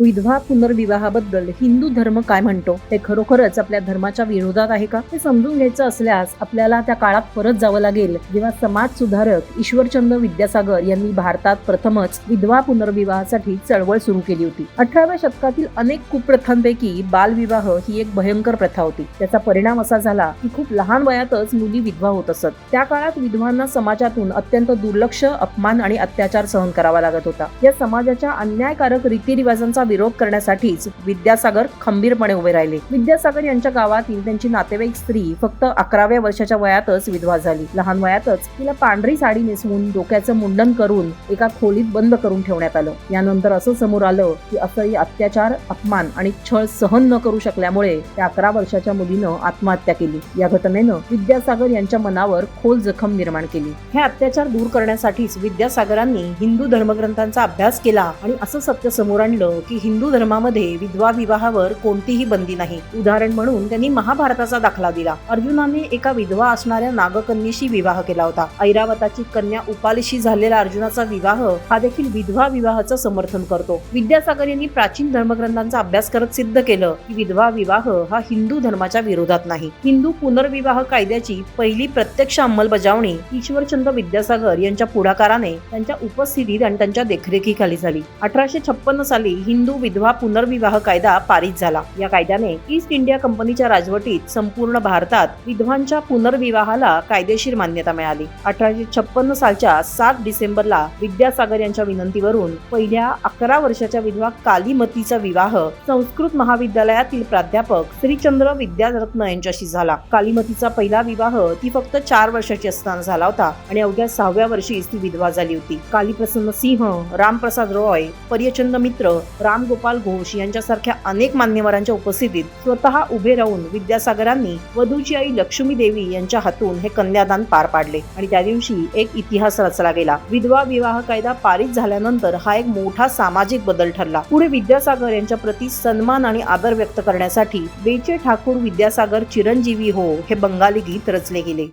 विधवा पुनर्विवाहाबद्दल हिंदू धर्म काय म्हणतो? ते खरोखरच आपल्या धर्माच्या विरोधात आहे का? हे समजून घ्यायचं असल्यास आपल्याला त्या काळात परत जावं लागेल. जेव्हा समाज सुधारक ईश्वरचंद्र विद्यासागर यांनी भारतात प्रथमच विधवा पुनर्विवाहासाठी चळवळ सुरू केली होती. अठराव्या शतकातील अनेक कुप्रथांपैकी बालविवाह ही एक भयंकर प्रथा होती. त्याचा परिणाम असा झाला की खूप लहान वयातच मुली विधवा होत असत. त्या काळात विधवांना समाजातून अत्यंत दुर्लक्ष अपमान आणि अत्याचार सहन करावा लागत होता. या समाजाच्या अन्यायकारक रीतिरिवाजांचा विरोध करण्यासाठीच विद्यासागर खंबीरपणे उभे राहिले. विद्यासागर यांच्या गावातील त्यांची नातेवाईक स्त्री फक्त अकराव्या वर्षाच्या वयातच विधवा झाली. लहान वयातच तिला पांढरी साडी नेसवून डोक्याचं मुंडन करून एका खोलीत बंद करून ठेवण्यात आलं. यानंतर असं समोर आलं की असंही अत्याचार अपमान आणि छळ सहन न करू शकल्यामुळे त्या अकरा वर्षाच्या मुलीनं आत्महत्या केली. या घटनेनं विद्यासागर यांच्या मनावर खोल जखम निर्माण केली. हे अत्याचार दूर करण्यासाठीच विद्यासागरांनी हिंदू धर्मग्रंथांचा अभ्यास केला आणि असं सत्य समोर आणलं की हिंदू धर्मामध्ये विधवा विवाहावर कोणतीही बंदी नाही. उदाहरण म्हणून त्यांनी महाभारताचा दाखला दिला. अर्जुनाने एका विधवा असणाऱ्या नागकन्येशी विवाह केला होता. ऐरावताची कन्या उपालीशी झालेला अर्जुनाचा विवाह हा देखील विधवा विवाहाचं समर्थन करतो. विद्यासागर यांनी प्राचीन धर्मग्रंथांचा अभ्यास करत सिद्ध केलं की विधवा विवाह हा हिंदू धर्माच्या विरोधात नाही. हिंदू पुनर्विवाह कायद्याची पहिली प्रत्यक्ष अंमलबजावणी ईश्वरचंद्र विद्यासागर यांच्या पुढाकाराने त्यांच्या उपस्थितीत आणि त्यांच्या देखरेखीखाली झाली. अठराशे छप्पन्न साली हिंदू विधवा पुनर्विवाह कायदा पारित झाला. या कायद्याने ईस्ट इंडिया कंपनीच्या राजवटीत संपूर्ण भारतात विधवांच्या पुनर्विवाहाला कायदेशीर मान्यता मिळाली. अठराशे छप्पन्न सालच्या सात डिसेंबरला विद्यासागर यांच्या विनंतीवरून पहिल्या अकरा वर्षाच्या विधवा कालीमतीचा विवाह संस्कृत महाविद्यालयातील प्राध्यापक श्रीचंद्र विद्यारत्न यांच्याशी झाला. कालीमतीचा पहिला विवाह ती फक्त चार वर्षाची असताना झाला होता आणि अवघ्या सहाव्या वर्षीच ती विधवा झाली होती. कालीप्रसन्न सिंह रामप्रसाद रॉय पर्यचंद मित्र राम रामगोपाल घोष यांच्यासारख्या अनेक मान्यवरांच्या उपस्थितीत स्वतः उभे राहून विद्यासागरांनी वधूची आई लक्ष्मी देवी यांच्या हातून हे कन्यादान पार पाडले. आणि त्या दिवशी एक इतिहास रचला गेला. विधवा विवाह कायदा पारित झाल्यानंतर हा एक मोठा सामाजिक बदल ठरला. पुढे विद्यासागर यांच्या प्रती सन्मान आणि आदर व्यक्त करण्यासाठी बेचे ठाकूर विद्यासागर चिरंजीवी हो हे बंगाली गीत रचले गेले.